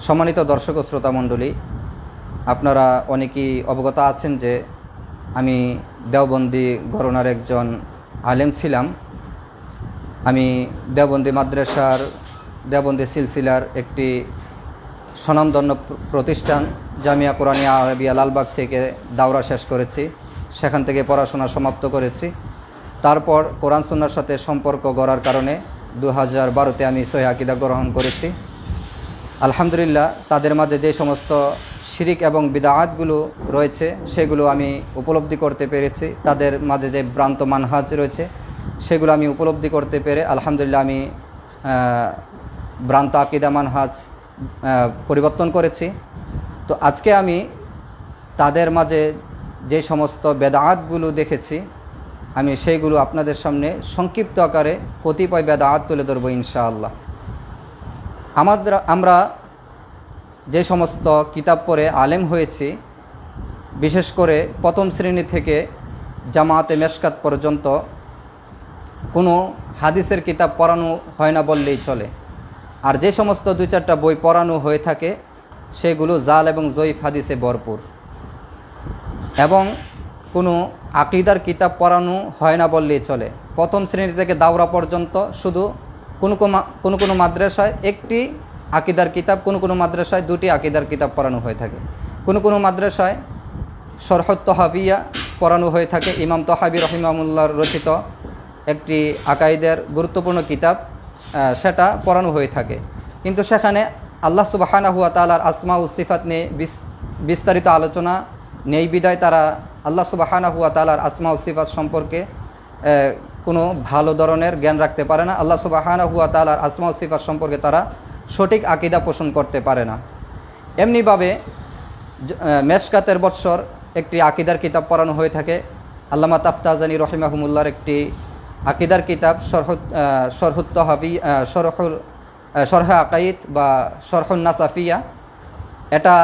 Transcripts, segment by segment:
সম্মানিত দর্শক ও শ্রোতা মণ্ডলী, আপনারা অনেকেই অবগত আছেন যে আমি দেওবন্দি গরনার একজন আলেম ছিলাম। আমি দেওবন্দি মাদ্রাসার, দেওবন্দি সিলসিলার একটি স্বনামধন্য প্র- প্রতিষ্ঠান, জামিয়া কোরআনিয়া আরবিয়া লালবাগ থেকে দাওরা শেষ করেছি। সেখান থেকে পড়াশোনা সমাপ্ত করেছি। তারপর কোরআন সুন্নার সাথে সম্পর্ক গড়ার কারণে দু হাজার বারোতে আমি সহি আকিদা গ্রহণ করেছি। আলহামদুলিল্লাহ, তাদের মাঝে যে সমস্ত শিরিক এবং বিদাআতগুলো রয়েছে, সেগুলো আমি উপলব্ধি করতে পেরেছি। তাদের মাঝে যে ভ্রান্ত মানহাজ রয়েছে, সেগুলো আমি উপলব্ধি করতে পেরে আলহামদুলিল্লাহ আমি ভ্রান্ত আকিদা মানহাজ পরিবর্তন করেছি। তো আজকে আমি তাদের মাঝে যে সমস্ত বেদাআতগুলো দেখেছি, আমি সেইগুলো আপনাদের সামনে সংক্ষিপ্ত আকারে কতিপয় বেদাআত তুলে ধরবো ইনশাআল্লাহ। আমাদের, আমরা যে সমস্ত কিতাব পড়ে আলেম হয়েছি, বিশেষ করে প্রথম শ্রেণি থেকে জামাতে মেশকাত পর্যন্ত, কোনো হাদিসের কিতাব পড়ানো হয় না বললেই চলে। আর যে সমস্ত দুই চারটা বই পড়ানো হয়ে থাকে, সেগুলো জাল এবং জয়ীফ হাদিসে ভরপুর। এবং কোনো আকিদার কিতাব পড়ানো হয় না বললেই চলে। প্রথম শ্রেণি থেকে দাওরা পর্যন্ত শুধু কোনো কোনো কোনো মাদ্রাসায় একটি আকিদার কিতাব, কোনো কোনো মাদ্রাসায় দুটি আকিদার কিতাব পড়ানো হয়ে থাকে। কোনো কোনো মাদ্রাসায় শরহত তহাবিয়া পড়ানো হয়ে থাকে। ইমাম তহাবি রহিমামুল্লাহর রচিত একটি আকাইদের গুরুত্বপূর্ণ কিতাব সেটা পড়ানো হয়ে থাকে। কিন্তু সেখানে আল্লাহ সুবাহানা হুয়া তালার আসমা ও সিফাত নিয়ে বিস্তারিত আলোচনা নেই। বিদায় তারা আল্লাহ সুবাহানা হুয়া তালার আসমা উসিফাত সম্পর্কে কোনো ভালো ধরনের জ্ঞান রাখতে পারে না। আল্লাহ সুবাহানা হুয়া তালার আসমা ও সিফাত সম্পর্কে তারা সঠিক আকিদা পোষণ করতে পারে না। এমনিভাবে মেশকাতের বৎসর একটি আকিদার কিতাব পড়ানো হয়ে থাকে। আল্লামা তাফতাজানি রহিমাহমুল্লার একটি আকিদার কিতাব সরহত সরহুত তহাবি সরহুল সরহ আকাইদ বা সরহুল নাসাফিয়া এটা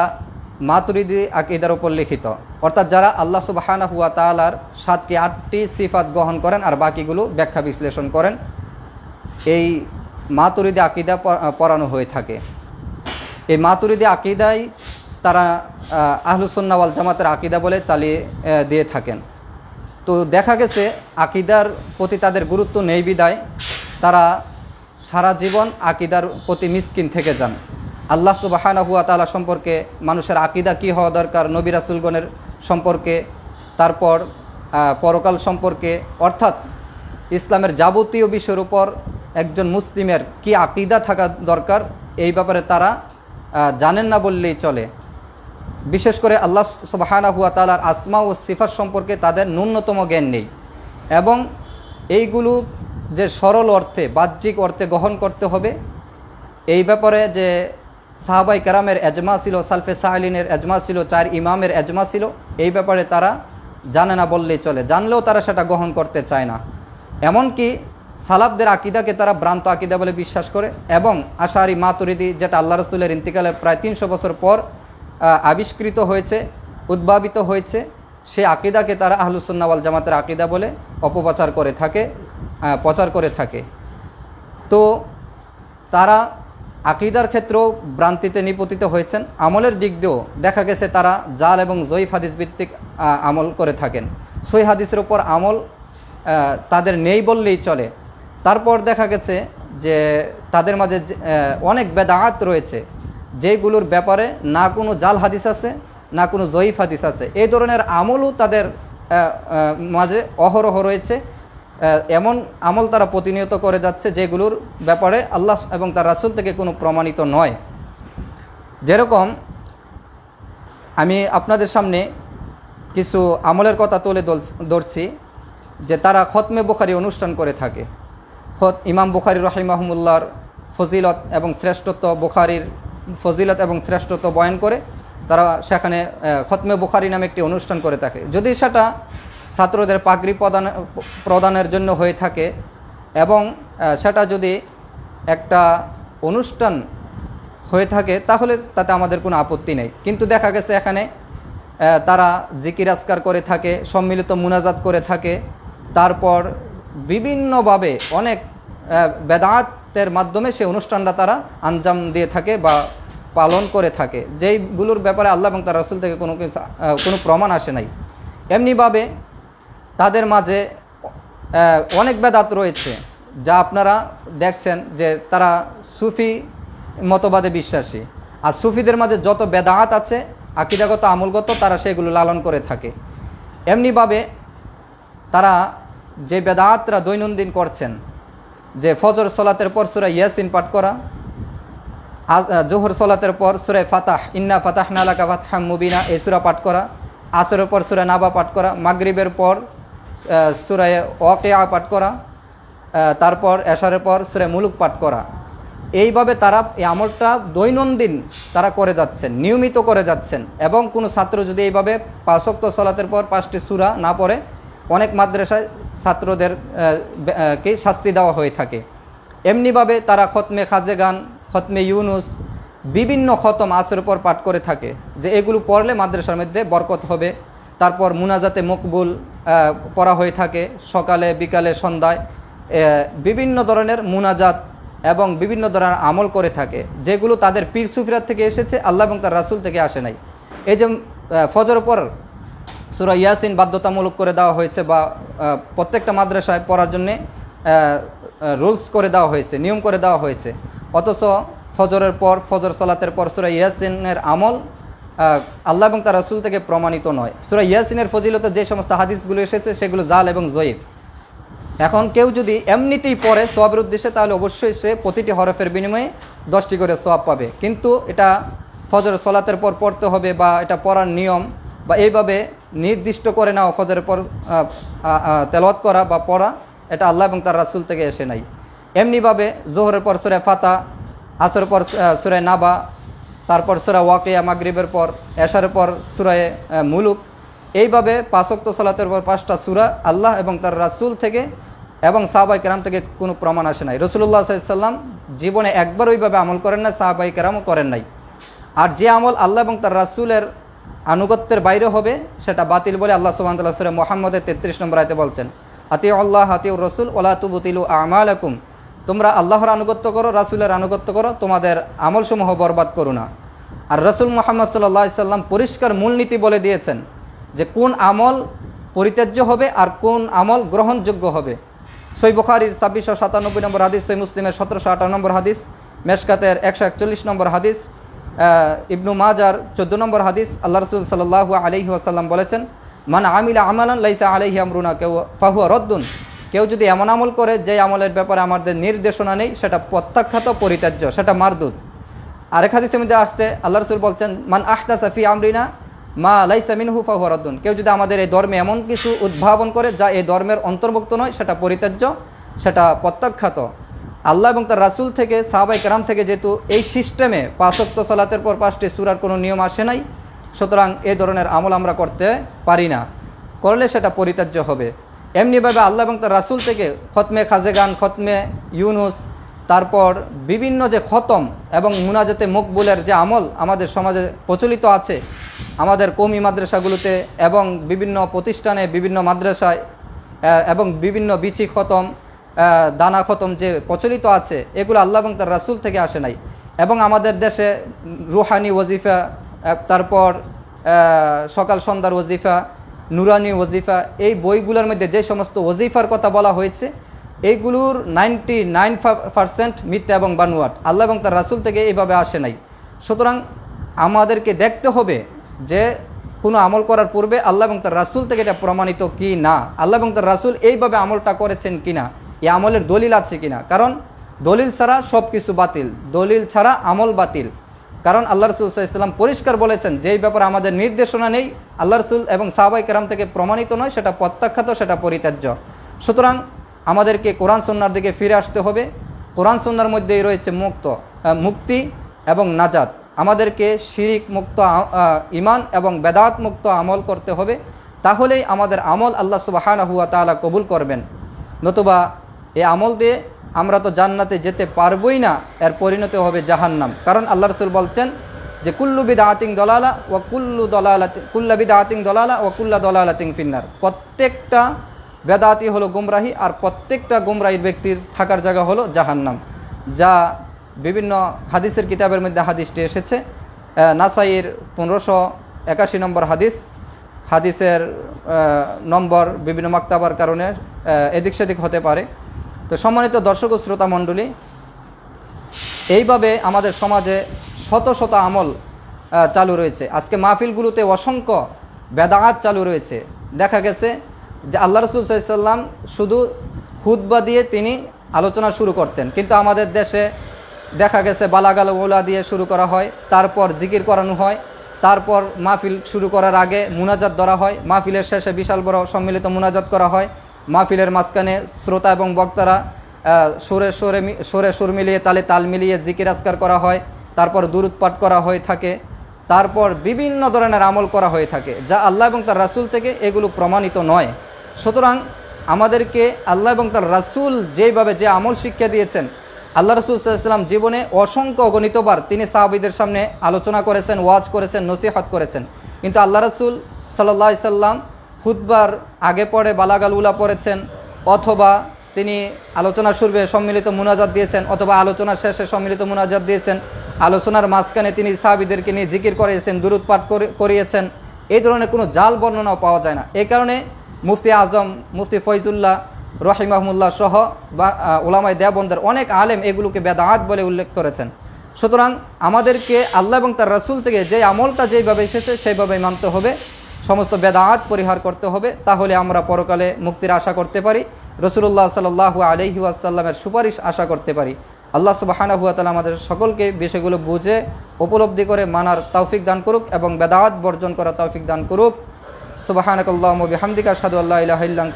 মাতুরিদি আকিদার উপর লিখিত। অর্থাৎ যারা আল্লাহ সুবাহানা হুয়া তালার সাতটি আটটি সিফাত গ্রহণ করেন আর বাকিগুলো ব্যাখ্যা বিশ্লেষণ করেন, এই মাতুরিদি আকিদা পড়ানো হয়ে থাকে। এই মাতুরিদি আকিদাই তারা আহলুসন্নাওয়াল জামাতের আকিদা বলে চালিয়ে দিয়ে থাকেন। তো দেখা গেছে আকিদার প্রতি তাদের গুরুত্ব নেই বিদায়, তারা সারা জীবন আকিদার প্রতি মিসকিন থেকে যান। আল্লাহ সুবাহানা হুয়া তালা সম্পর্কে মানুষের আকিদা কী হওয়া দরকার, নবী রাসুলগণের সম্পর্কে, তারপর পরকাল সম্পর্কে, অর্থাৎ ইসলামের যাবতীয় বিষয়ের উপর একজন মুসলিমের কি আকিদা থাকা দরকার, এই ব্যাপারে তারা জানেন না বললেই চলে। বিশেষ করে আল্লাহ সুবাহানা হুয়া তালার আসমা ও সিফার সম্পর্কে তাদের ন্যূনতম জ্ঞান নেই এবং এইগুলো যে সরল অর্থে, বাহ্যিক অর্থে গ্রহণ করতে হবে, এই ব্যাপারে যে সাহাবাই কেরামের এজমা ছিল, সালফে সাহালিনের এজমা ছিল, চার ইমামের এজমা ছিল। এই ব্যাপারে তারা জানে না বললেই চলে। জানলেও তারা সেটা গ্রহণ করতে চায় না। এমনকি সালাবদের আকিদাকে তারা ভ্রান্ত আকিদা বলে বিশ্বাস করে এবং আশারি মাতুরিদি, যেটা আল্লাহ রসুলের ইন্তিকালের প্রায় তিনশো বছর পর আবিষ্কৃত হয়েছে, উদ্ভাবিত হয়েছে সেই আকিদাকে তারা আহলুসুন্নাওয়াল জামাতের আকিদা বলে অপপ্রচার করে থাকে প্রচার করে থাকে। তো তারা আকিদার ক্ষেত্রেও ভ্রান্তিতে নিপতিত হয়েছেন। আমলের দিক দিয়েও দেখা গেছে তারা জাল এবং জয়ীফ হাদিস ভিত্তিক আমল করে থাকেন। সই হাদিসের উপর আমল তাদের নেই বললেই চলে। তারপর দেখা গেছে যে তাদের মাঝে অনেক বেদাআত রয়েছে যেগুলোর ব্যাপারে না কোনো জাল হাদিস আছে, না কোনো জয়ীফ হাদিস আছে। এই ধরনের আমলও তাদের মাঝে অহরহ রয়েছে। এমন আমল তারা প্রতিনিয়ত করে যাচ্ছে যেগুলোর ব্যাপারে আল্লাহ এবং তার রাসূল থেকে কোনো প্রমাণিত নয়। যেরকম আমি আপনাদের সামনে কিছু আমলের কথা তুলে ধরছি যে তারা খতমে বুখারি অনুষ্ঠান করে থাকে। খত ইমাম বুখারি রহিমাহমুল্লার ফজিলত এবং শ্রেষ্ঠত্ব বুখারির ফজিলত এবং শ্রেষ্ঠত্ব বয়ান করে তারা সেখানে খতমে বুখারি নামে একটি অনুষ্ঠান করে থাকে। যদি সেটা ছাত্রদের পাগড়ি প্রদান, প্রদানের জন্য হয়ে থাকে এবং সেটা যদি একটা অনুষ্ঠান হয়ে থাকে, তাহলে তাতে আমাদের কোনো আপত্তি নেই। কিন্তু দেখা গেছে এখানে তারা জিকির আসকার করে থাকে, সম্মিলিত মুনাজাত করে থাকে। তারপর বিভিন্নভাবে অনেক বেদাতের মাধ্যমে সেই অনুষ্ঠানটা তারা আঞ্জাম দিয়ে থাকে বা পালন করে থাকে। যেইগুলোর ব্যাপারে আল্লাহ এবং তার রসুল থেকে কোনো কিছু কোনো প্রমাণ আসে নাই। এমনিভাবে তাদের মাঝে অনেক বেদাত রয়েছে, যা আপনারা দেখছেন যে তারা সুফি মতবাদে বিশ্বাসী। আর সুফিদের মাঝে যত বেদাত আছে, আকিদাগত, আমলগত, তারা সেগুলো লালন করে থাকে। এমনিভাবে তারা যে বেদাতরা দৈনন্দিন করছেন, যে ফজর সলাতের পর সুরা ইয়াসিন পাঠ করা জোহর সলাতের পর সুরে ফাতাহ, ইন্না ফাতাহ নালাকা ফাতহাম মুবিনা, এই সুরা পাঠ করা, আসরের পর সুরে নাবা পাঠ করা, মাগরিবের পর সুরায় ওয়াকিয়া পাঠ করা তারপর এশারের পর সুরে মুলুক পাঠ করা। এইভাবে তারা এই আমলটা দৈনন্দিন তারা করে যাচ্ছেন, নিয়মিত করে যাচ্ছেন। এবং কোনো ছাত্র যদি এইভাবে পাঁচক্ত সলাতের পর পাঁচটি সুরা না পড়ে, অনেক মাদ্রাসায় ছাত্রদের কে শাস্তি দেওয়া হয়ে থাকে। এমনিভাবে তারা খতমে খাজে গান খতমে ইউনুস, বিভিন্ন খতম আসরের পর পাঠ করে থাকে, যে এগুলো পড়লে মাদ্রাসার মধ্যে বরকত হবে। তারপর মুনাজাতে মকবুল পড়া হয়ে থাকে। সকালে, বিকালে, সন্ধ্যায় বিভিন্ন ধরনের মুনাজাত এবং বিভিন্ন ধরনের আমল করে থাকে, যেগুলো তাদের পীর সুফিরাত থেকে এসেছে, আল্লাহ এবং তার রাসুল থেকে আসে নাই। এই যে ফজর পর সুরা ইয়াসিন বাধ্যতামূলক করে দেওয়া হয়েছে বা প্রত্যেকটা মাদ্রাসায় পড়ার জন্যে রুলস করে দেওয়া হয়েছে, নিয়ম করে দেওয়া হয়েছে। অথচ ফজরের পর, ফজর সলাতের পর সুরা ইয়াসিনের আমল আল্লাহ এবং তার রাসুল থেকে প্রমাণিত নয়। সুরা ইয়াসিনের ফজিলতে যে সমস্ত হাদিসগুলো এসেছে, সেগুলো জাল এবং জয়ীফ। এখন কেউ যদি এমনিতেই পড়ে সোয়াবের উদ্দেশ্যে, তাহলে অবশ্যই সে প্রতিটি হরফের বিনিময়ে দশটি করে সোয়াব পাবে। কিন্তু এটা ফজর সলাতের পর পড়তে হবে বা এটা পড়ার নিয়ম বা এইভাবে নির্দিষ্ট করে নেওয়া, ফজরের পর তেলত করা বা পড়া, এটা আল্লাহ এবং তার রাসুল থেকে এসে নাই। এমনিভাবে জোহরের পর সুরে ফাতা, আসরের পর সুরে নাবা তারপর সুরা ওয়াকিয়া, মাগরিবের পর এশারের পর সুরায় মুলুক। এইভাবে পাঁচক্ত সালাতের পর পাঁচটা সুরা আল্লাহ এবং তার রাসূল থেকে এবং সাহাবাই কেরাম থেকে কোনো প্রমাণ আসে নাই। রসুল্লাহ সাল্লাম জীবনে একবার ওইভাবে আমল করেন না সাহাবাই কেরামও করেন নাই। আর যে আমল আল্লাহ এবং তার রাসূলের আনুগত্যের বাইরে হবে, সেটা বাতিল বলে আল্লাহ সুবাহ তাল্লাহ সুরে মোহাম্মদের তেত্রিশ নম্বর আয়তে বলছেন হাতি আল্লাহ হাতিউর রসুল ওলা তুবতিলু আমালাকুম। তোমরা আল্লাহর আনুগত্য করো, রাসুলের আনুগত্য করো, তোমাদের আমলসমূহ বরবাদ করো না। আর রসুল মোহাম্মদ সাল্লাহ সাল্লাম পরিষ্কার মূলনীতি বলে দিয়েছেন যে কোন আমল পরিত্যাজ্য হবে আর কোন আমল গ্রহণযোগ্য হবে। সই বুখারির ছাব্বিশশো সাতানব্বই নম্বর হাদিস, সই মুসলিমের সতেরোশো আটান্ন নম্বর হাদিস, মেশকাতের একশো একচল্লিশ নম্বর হাদিস ইবনু মাজার চোদ্দ নম্বর হাদিস, আল্লাহ রসুল সাল্লাহ আলহি আসাল্লাম বলেছেন, মান আমিলা আমালান লাইসা আলহি আমরুনা কেউ, ফাহুয়া রদ্দুন। কেউ যদি এমন আমল করে যে আমলের ব্যাপারে আমাদের নির্দেশনা নেই, সেটা প্রত্যাখ্যাত পরিত্যাজ্য, সেটা মারদুদ। আরেক হাদিসের মধ্যে আসছে, আল্লাহ রসুল বলছেন, মান আহদা সাফি আমরিনা, মা লাইসা হুফা ফাহুয়ারদ্দুন কেউ যদি আমাদের এই ধর্মে এমন কিছু উদ্ভাবন করে, যা এই ধর্মের অন্তর্ভুক্ত নয়, সেটা পরিত্যাজ্য, সেটা প্রত্যাখ্যাত। আল্লাহ এবং তার রাসূল থেকে সাহাবাই কেরাম থেকে যেহেতু এই সিস্টেমে পাঁচক্ত সালাতের পর পাঁচটি সুরার কোনো নিয়ম আসে নাই, সুতরাং এ ধরনের আমল আমরা করতে পারি না। করলে সেটা পরিত্যাজ্য হবে। এমনিভাবে আল্লাহ এবং তার রাসূল থেকে খতমে খাজেগান, খতমে ইউনুস, তারপর বিভিন্ন যে খতম এবং মুনাজাতে মকবুলের যে আমল আমাদের সমাজে প্রচলিত আছে, আমাদের কমি মাদ্রাসাগুলোতে এবং বিভিন্ন প্রতিষ্ঠানে, বিভিন্ন মাদ্রাসায় এবং বিভিন্ন বিচি খতম দানা খতম যে প্রচলিত আছে, এগুলো আল্লাহ এবং তার রাসূল থেকে আসে নাই। এবং আমাদের দেশে রুহানি ওজিফা তারপর সকাল সন্ধ্যার ওজিফা নুরানি ওজিফা এই বইগুলোর মধ্যে যে সমস্ত ওজিফার কথা বলা হয়েছে, এইগুলোর নাইনটি নাইন পারসেন্ট মিথ্যা এবং বানুয়াট। আল্লাহ এবং তার রাসূল থেকে এইভাবে আসে নাই। সুতরাং আমাদেরকে দেখতে হবে যে কোনো আমল করার পূর্বে আল্লাহ এবং তার রাসূল থেকে এটা প্রমাণিত কি না। আল্লাহ এবং তার রাসূল এইভাবে আমলটা করেছেন কি না, এই আমলের দলিল আছে কি না। কারণ দলিল ছাড়া সব কিছু বাতিল। দলিল ছাড়া আমল বাতিল। কারণ আল্লাহ রসুল ইসলাম পরিষ্কার বলেছেন, যেই ব্যাপারে আমাদের নির্দেশনা নেই, আল্লাহ রসুল এবং সাহাবাই কেরাম থেকে প্রমাণিত নয়, সেটা প্রত্যাখ্যাত, সেটা পরিত্যাজ্য। সুতরাং আমাদেরকে কোরআন সন্ন্যার দিকে ফিরে আসতে হবে। কোরআন সন্ন্যার মধ্যেই রয়েছে মুক্ত মুক্তি এবং নাজাত। আমাদেরকে শিরিক মুক্ত ইমান এবং বেদাত মুক্ত আমল করতে হবে। তাহলেই আমাদের আমল আল্লাহ সুবাহানা হুয়া তাআলা কবুল করবেন। নতুবা, এই আমল দিয়ে আমরা তো জান্নাতে যেতে পারবই না, এর পরিণতি হবে জাহান্নাম। কারণ আল্লাহ রসুল বলছেন যে, কুল্লু বিদা আতিং দলালা ও কুল্লু দলালা, কুল্লা বিদা আতিং দলালা ও কুল্লা দলালা তিং ফিন্নার। প্রত্যেকটা বেদাতি হলো গুমরাহি, আর প্রত্যেকটা গুমরাহির ব্যক্তির থাকার জায়গা হলো জাহান্নাম। যা বিভিন্ন হাদিসের কিতাবের মধ্যে হাদিসটি এসেছে। নাসাইয়ের পনেরোশো একাশি নম্বর হাদিস। হাদিসের নম্বর বিভিন্ন মাক্তাবার কারণে এদিক সেদিক হতে পারে। তো সম্মানিত দর্শক ও শ্রোতা মণ্ডলী, এইভাবে আমাদের সমাজে শত শত আমল চালু রয়েছে। আজকে মাহফিলগুলোতে অসংখ্য বেদাগাত চালু রয়েছে। দেখা গেছে যে আল্লাহ রসুল সাল্লাম শুধু খুতবা দিয়ে তিনি আলোচনা শুরু করতেন। কিন্তু আমাদের দেশে দেখা গেছে বালাগাল ওলা দিয়ে শুরু করা হয়, তারপর জিকির করানো হয়, তারপর মাহফিল শুরু করার আগে মুনাজাত ধরা হয়, মাহফিলের শেষে বিশাল বড় সম্মিলিত মুনাজাত করা হয়। মাহফিলের মাঝখানে শ্রোতা এবং বক্তারা সুরে সুরে সুরে সুর মিলিয়ে তালে তাল মিলিয়ে জিকির আসকার করা হয়, তারপর দুরুদ পাঠ করা হয়ে থাকে, তারপর বিভিন্ন ধরনের আমল করা হয়ে থাকে, যা আল্লাহ এবং তার রাসূল থেকে এগুলো প্রমাণিত নয়। সুতরাং আমাদেরকে আল্লাহ এবং তার রাসূল যেভাবে যে আমল শিক্ষা দিয়েছেন, আল্লাহ রসুল সাল্লাম জীবনে অসংখ্য অগণিতবার তিনি সাহাবিদের সামনে আলোচনা করেছেন, ওয়াজ করেছেন, নসিহাত করেছেন। কিন্তু আল্লাহ রসুল সাল্লাহ সাল্লাম খুতবার আগে পরে বালাগাল উলা পড়েছেন অথবা তিনি আলোচনা শুরবে সম্মিলিত মুনাজাত দিয়েছেন অথবা আলোচনার শেষে সম্মিলিত মুনাজাত দিয়েছেন। আলোচনার মাঝখানে তিনি সাহাবিদেরকে নিয়ে জিকির করিয়েছেন, দুরুদ পাঠ করিয়েছেন। এই ধরনের কোনো জাল বর্ণনাও পাওয়া যায় না। এই কারণে মুফতি আজম, মুফতি ফৈজুল্লাহ রহিমাহমুল্লাহ সহ বা ওলামাই দেবন্দের অনেক আলেম এগুলোকে বেদাত বলে উল্লেখ করেছেন। সুতরাং আমাদেরকে আল্লাহ এবং তার রাসূল থেকে যে আমলটা যেইভাবে এসেছে সেইভাবে মানতে হবে। সমস্ত বেদাত পরিহার করতে হবে, তাহলে আমরা পরকালে মুক্তির আশা করতে পারি রসুল্লাহ সাল্লাহ আলহি আসাল্লামের সুপারিশ আশা করতে পারি। আল্লাহ সুবাহানা হুয়া তালা আমাদের সকলকে বিষয়গুলো বুঝে, উপলব্ধি করে মানার তৌফিক দান করুক এবং বেদাত বর্জন করার তৌফিক দান করুক। সুবাহানকাল্লাহ বিহামদিকা সাদু আল্লাহ ইলাহ ইল্লাং